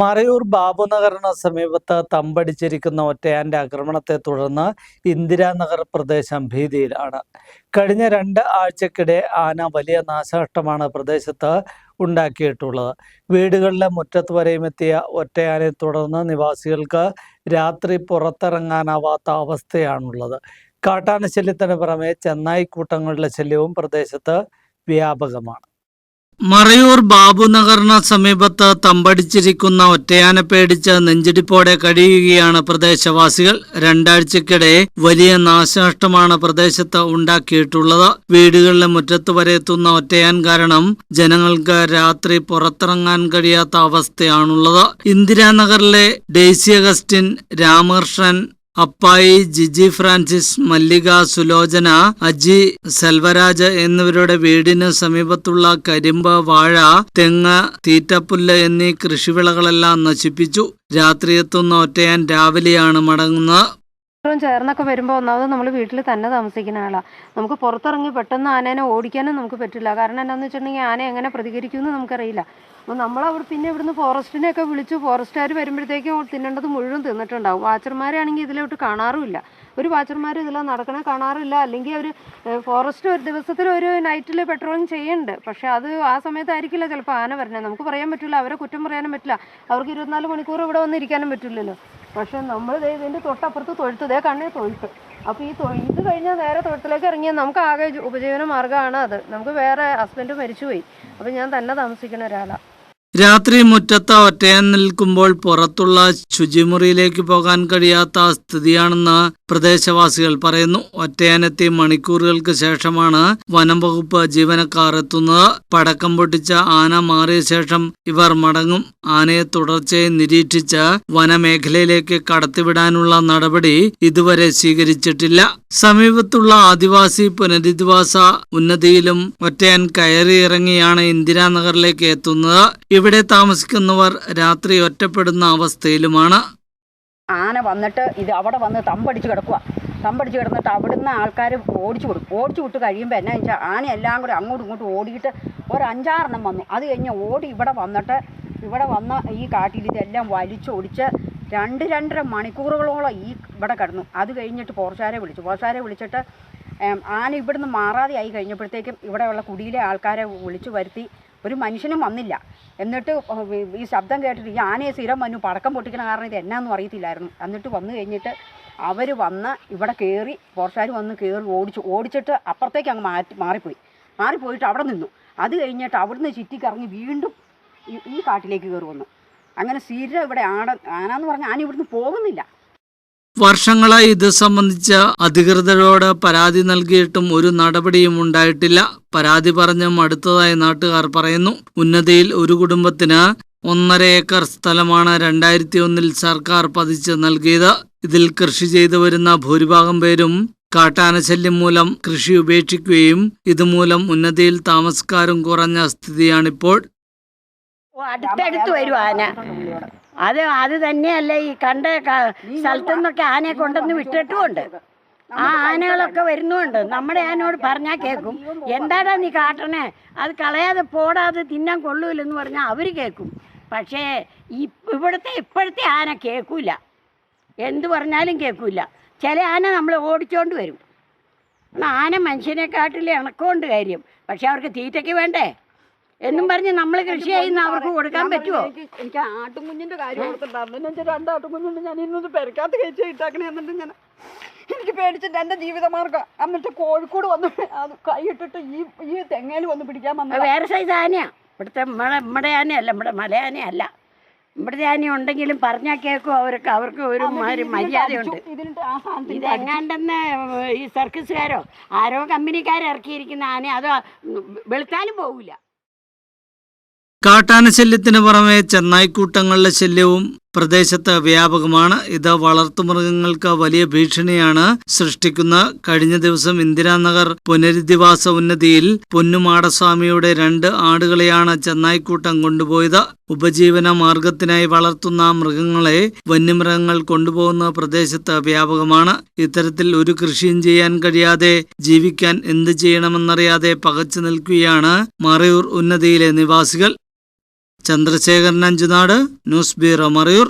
മറയൂർ ബാബുനഗറിന് സമീപത്ത് തമ്പടിച്ചിരിക്കുന്ന ഒറ്റയാന്റെ ആക്രമണത്തെ തുടർന്ന് ഇന്ദിരാനഗർ പ്രദേശം ഭീതിയിലാണ്. കഴിഞ്ഞ രണ്ട് ആഴ്ചക്കിടെ ആന വലിയ നാശനഷ്ടമാണ് പ്രദേശത്ത് ഉണ്ടാക്കിയിട്ടുള്ളത്. വീടുകളിലെ മുറ്റത്ത് വരെയും എത്തിയ ഒറ്റയാനെ തുടർന്ന് നിവാസികൾക്ക് രാത്രി പുറത്തിറങ്ങാനാവാത്ത അവസ്ഥയാണുള്ളത്. കാട്ടാന ശല്യത്തിന് പുറമെ ചെന്നായി കൂട്ടങ്ങളുടെ ശല്യവും പ്രദേശത്ത് വ്യാപകമാണ്. മറയൂർ ബാബുനഗറിന് സമീപത്ത് തമ്പടിച്ചിരിക്കുന്ന ഒറ്റയാനെ പേടിച്ച് നെഞ്ചിടിപ്പോടെ കഴിയുകയാണ് പ്രദേശവാസികൾ. രണ്ടാഴ്ചക്കിടെ വലിയ നാശനഷ്ടമാണ് പ്രദേശത്ത് ഉണ്ടാക്കിയിട്ടുള്ളത്. വീടുകളിലെ മുറ്റത്ത് വരെ എത്തുന്ന ഒറ്റയാൻ കാരണം ജനങ്ങൾക്ക് രാത്രി പുറത്തിറങ്ങാൻ കഴിയാത്ത അവസ്ഥയാണുള്ളത്. ഇന്ദിരാനഗറിലെ Daisy Augustine Ramakrishnan Appayi Jiji Francis Mallika Sulochana Aji Selvaraj എന്നിവരുടെ വീടിന് സമീപത്തുള്ള കരിമ്പ് വാഴ തെങ്ങ് തീറ്റപ്പുല്ല് എന്നീ കൃഷിവിളകളെല്ലാം നശിപ്പിച്ചു. രാത്രി എത്തുന്ന ഒറ്റയാൻ രാവിലെയാണ് മടങ്ങുന്നത്. ചേർന്നൊക്കെ വരുമ്പോൾ ഒന്നാമത് നമ്മൾ വീട്ടിൽ തന്നെ താമസിക്കുന്ന ആളാണ് നമുക്ക് പുറത്തിറങ്ങി പെട്ടെന്ന് ആനേനെ ഓടിക്കാനും നമുക്ക് പറ്റില്ല. കാരണം എന്താണെന്ന് വെച്ചിട്ടുണ്ടെങ്കിൽ ആന എങ്ങനെ പ്രതികരിക്കുമെന്ന് നമുക്കറിയില്ല. അപ്പോൾ നമ്മളവിടെ പിന്നെ ഇവിടുന്ന് ഫോറസ്റ്റിനെയൊക്കെ വിളിച്ചു ഫോറസ്റ്റുകാർ വരുമ്പോഴത്തേക്കും തിന്നേണ്ടത് മുഴുവൻ തിന്നിട്ടുണ്ടാവും. വാച്ചർമാരാണെങ്കിൽ ഇതിലോട്ട് കാണാറുമില്ല. ഒരു വാച്ചർമാർ ഇതിൽ നടക്കണ കാണാറില്ല. അല്ലെങ്കിൽ അവർ ഫോറസ്റ്റ് ഒരു ദിവസത്തിൽ ഒരു നൈറ്റിൽ പെട്രോളിങ് ചെയ്യുന്നുണ്ട് പക്ഷെ അത് ആ സമയത്തായിരിക്കില്ല ചിലപ്പോൾ ആന വരണേ. നമുക്ക് പറയാൻ പറ്റില്ല. അവരെ കുറ്റം പറയാനും പറ്റില്ല. അവർക്ക് ഇരുപത്തിനാല് മണിക്കൂർ ഇവിടെ വന്നിരിക്കാനും പറ്റില്ലല്ലോ. പക്ഷെ നമ്മൾ ഇതിന്റെ തൊട്ടപ്പുറത്ത് തൊഴുത്ത്. ഇതേ കണ്ണേ തൊഴുത്ത്. അപ്പോൾ ഈ തൊഴുത്ത് കഴിഞ്ഞാൽ നേരെ തൊഴുത്തിലേക്ക് ഇറങ്ങിയാൽ നമുക്ക് ആകെ ഉപജീവന മാർഗമാണ് അത്. നമുക്ക് വേറെ ഹസ്ബൻഡ് മരിച്ചുപോയി. അപ്പോൾ ഞാൻ തന്നെ താമസിക്കുന്ന ഒരാളാണ് രാത്രി മുറ്റത്ത് ഒറ്റയാൻ നിൽക്കുമ്പോൾ പുറത്തുള്ള ശുചിമുറിയിലേക്ക് പോകാൻ കഴിയാത്ത സ്ഥിതിയാണെന്ന് പ്രദേശവാസികൾ പറയുന്നു. ഒറ്റയാനെത്തി മണിക്കൂറുകൾക്ക് ശേഷമാണ് വനം വകുപ്പ് ജീവനക്കാർ എത്തുന്നത്. പടക്കം പൊട്ടിച്ച ആന മാറിയ ശേഷം ഇവർ മടങ്ങും. ആനയെ തുടർച്ചയായി നിരീക്ഷിച്ച് വനമേഖലയിലേക്ക് കടത്തിവിടാനുള്ള നടപടി ഇതുവരെ സ്വീകരിച്ചിട്ടില്ല. സമീപത്തുള്ള ആദിവാസി പുനരധിവാസ ഉന്നതിയിലും ഒറ്റയാൻ കയറിയിറങ്ങിയാണ് ഇന്ദിരാനഗറിലേക്ക് എത്തുന്നത്. ഇവിടെ താമസിക്കുന്നവർ രാത്രി ഒറ്റപ്പെടുന്ന അവസ്ഥയിലുമാണ്. ആന വന്നിട്ട് ഇത് അവിടെ വന്ന് തമ്പടിച്ച് കിടക്കുക തമ്പടിച്ച് കിടന്നിട്ട് അവിടുന്ന് ആൾക്കാർ ഓടിച്ചു വിടും ഓടിച്ചു വിട്ട് കഴിയുമ്പോൾ എന്നാ വെച്ചാൽ ആന എല്ലാം കൂടി അങ്ങോട്ടും ഇങ്ങോട്ടും ഓടിയിട്ട് ഒരു അഞ്ചാറെണ്ണം വന്നു. അത് കഴിഞ്ഞ് ഓടി ഇവിടെ വന്നിട്ട് ഇവിടെ വന്ന ഈ കാട്ടിൽ ഇതെല്ലാം വലിച്ചൊടിച്ച് രണ്ട് രണ്ടര മണിക്കൂറുകളോളം ഈ ഇവിടെ കിടന്നു. അത് കഴിഞ്ഞിട്ട് പോർച്ചാരെ വിളിച്ചു. പോർച്ചാരെ വിളിച്ചിട്ട് ആന ഇവിടുന്ന് മാറാതെ ആയി കഴിഞ്ഞപ്പോഴത്തേക്കും ഇവിടെയുള്ള കുടിയിലെ ആൾക്കാരെ വിളിച്ചു വരുത്തി. ഒരു മനുഷ്യനും വന്നില്ല. എന്നിട്ട് ഈ ശബ്ദം കേട്ടിട്ട് ഈ ആനയെ സ്ഥിരം വന്നു പടക്കം പൊട്ടിക്കണ കാരണം ഇത് എന്നാന്നും അറിയത്തില്ലായിരുന്നു. എന്നിട്ട് വന്നു കഴിഞ്ഞിട്ട് അവർ വന്ന് ഇവിടെ കയറി പോർച്ചാർ വന്ന് കയറി ഓടിച്ചു ഓടിച്ചിട്ട് അപ്പുറത്തേക്ക് അങ്ങ് മാറ്റി മാറിപ്പോയി. മാറിപ്പോയിട്ട് അവിടെ നിന്നു. അത് കഴിഞ്ഞിട്ട് അവിടുന്ന് ചുറ്റിക്കറങ്ങി വീണ്ടും ഈ കാട്ടിലേക്ക് കയറി വന്നു. അങ്ങനെ സ്ഥിരം ഇവിടെ ആട ആനാന്ന് പറഞ്ഞാൽ ആന ഇവിടുന്ന് പോകുന്നില്ല. വർഷങ്ങളായി ഇത് സംബന്ധിച്ച് അധികൃതരോട് പരാതി നൽകിയിട്ടും ഒരു നടപടിയും ഉണ്ടായിട്ടില്ല. പരാതി പറഞ്ഞും അടുത്തതായി നാട്ടുകാർ പറയുന്നു ഉന്നതിയിൽ ഒരു കുടുംബത്തിന് ഒന്നര ഏക്കർ സ്ഥലമാണ് രണ്ടായിരത്തി ഒന്നിൽ സർക്കാർ പതിച്ച് നൽകിയത്. ഇതിൽ കൃഷി ചെയ്തു വരുന്ന ഭൂരിഭാഗം പേരും കാട്ടാനശല്യം മൂലം കൃഷി ഉപേക്ഷിക്കുകയും ഇതുമൂലം ഉന്നതിയിൽ താമസക്കാരും കുറഞ്ഞ സ്ഥിതിയാണിപ്പോൾ. അടുത്തടുത്ത് വരും ആന. അത് അത് തന്നെയല്ല ഈ കണ്ട സ്ഥലത്തു നിന്നൊക്കെ ആനയെ കൊണ്ടുവന്ന് വിട്ടിട്ടുമുണ്ട്. ആ ആനകളൊക്കെ വരുന്നുണ്ട് നമ്മുടെ ആനോട് പറഞ്ഞാൽ കേൾക്കും. എന്താടാ നീ കാട്ടണേ? അത് കളയാതെ പോടാതെ തിന്നാൻ കൊള്ളൂലെന്ന് പറഞ്ഞാൽ അവർ കേൾക്കും. പക്ഷേ ഇവിടുത്തെ ഇപ്പോഴത്തെ ആന കേൾക്കൂല. എന്തു പറഞ്ഞാലും കേൾക്കൂല. ചില ആന നമ്മൾ ഓടിച്ചോണ്ട് വരും. ആന ആന മനുഷ്യനെക്കാട്ടിൽ ഇണക്കമുണ്ട് കാര്യം. പക്ഷെ അവർക്ക് തീറ്റയ്ക്ക് വേണ്ടേ? എന്നും പറഞ്ഞ് നമ്മൾ കൃഷി ചെയ്യുന്ന അവർക്ക് കൊടുക്കാൻ പറ്റുമോ എനിക്ക് എനിക്ക് ആട്ടുംകുഞ്ഞിന്റെ കാര്യം കൊടുത്തിട്ടുണ്ടായിരുന്നു വെച്ചാൽ രണ്ട് ആട്ടുംകുഞ്ഞുണ്ട് ഞാൻ ഇന്നത് പെരക്കാത്ത കഴിച്ച് ഇട്ടാക്കണേ എന്നിട്ട് ഞാൻ എനിക്ക് പേടിച്ചിട്ട് എന്റെ ജീവിതമാർഗം എന്നിട്ട് കോഴിക്കോട് വന്ന് അത് കൈയിട്ടിട്ട് ഈ ഈ തെങ്ങയിൽ വന്ന് പിടിക്കാൻ വന്നത്. വേറെ സൈസ് ആനയാ. ഇവിടുത്തെ നമ്മുടെ നമ്മുടെ ആനയല്ല നമ്മുടെ മലയാനയല്ല ഇവിടുത്തെ ആന ഉണ്ടെങ്കിലും പറഞ്ഞാൽ കേൾക്കും അവർക്ക് അവർക്ക് ഒരു മര്യാദയുണ്ട്. ഇത് എങ്ങാണ്ടെന്ന് ഈ സർക്കസുകാരോ ആരോ കമ്പനിക്കാർ ഇറക്കിയിരിക്കുന്ന ആന അതോ വെളുത്താലും പോകില്ല കാട്ടാനശല്യത്തിന് പുറമെ ചെന്നായ്ക്കൂട്ടങ്ങളുടെ ശല്യവും പ്രദേശത്ത് വ്യാപകമാണ്. ഇത് വളർത്തുമൃഗങ്ങൾക്ക് വലിയ ഭീഷണിയാണ് സൃഷ്ടിക്കുന്ന. കഴിഞ്ഞ ദിവസം ഇന്ദിരാനഗർ പുനരധിവാസ ഉന്നതിയിൽ പൊന്നുമാടസ്വാമിയുടെ രണ്ട് ആടുകളെയാണ് ചെന്നായ്ക്കൂട്ടം കൊണ്ടുപോയത്. ഉപജീവന മാർഗത്തിനായി വളർത്തുന്ന മൃഗങ്ങളെ വന്യമൃഗങ്ങൾ കൊണ്ടുപോകുന്ന പ്രദേശത്ത് വ്യാപകമാണ്. ഇത്തരത്തിൽ ഒരു കൃഷിയും ചെയ്യാൻ കഴിയാതെ ജീവിക്കാൻ എന്ത് ചെയ്യണമെന്നറിയാതെ പകച്ചു നിൽക്കുകയാണ് മറയൂർ ഉന്നതിയിലെ നിവാസികൾ. Chandrasekharan Anchunad news bureau Marayur.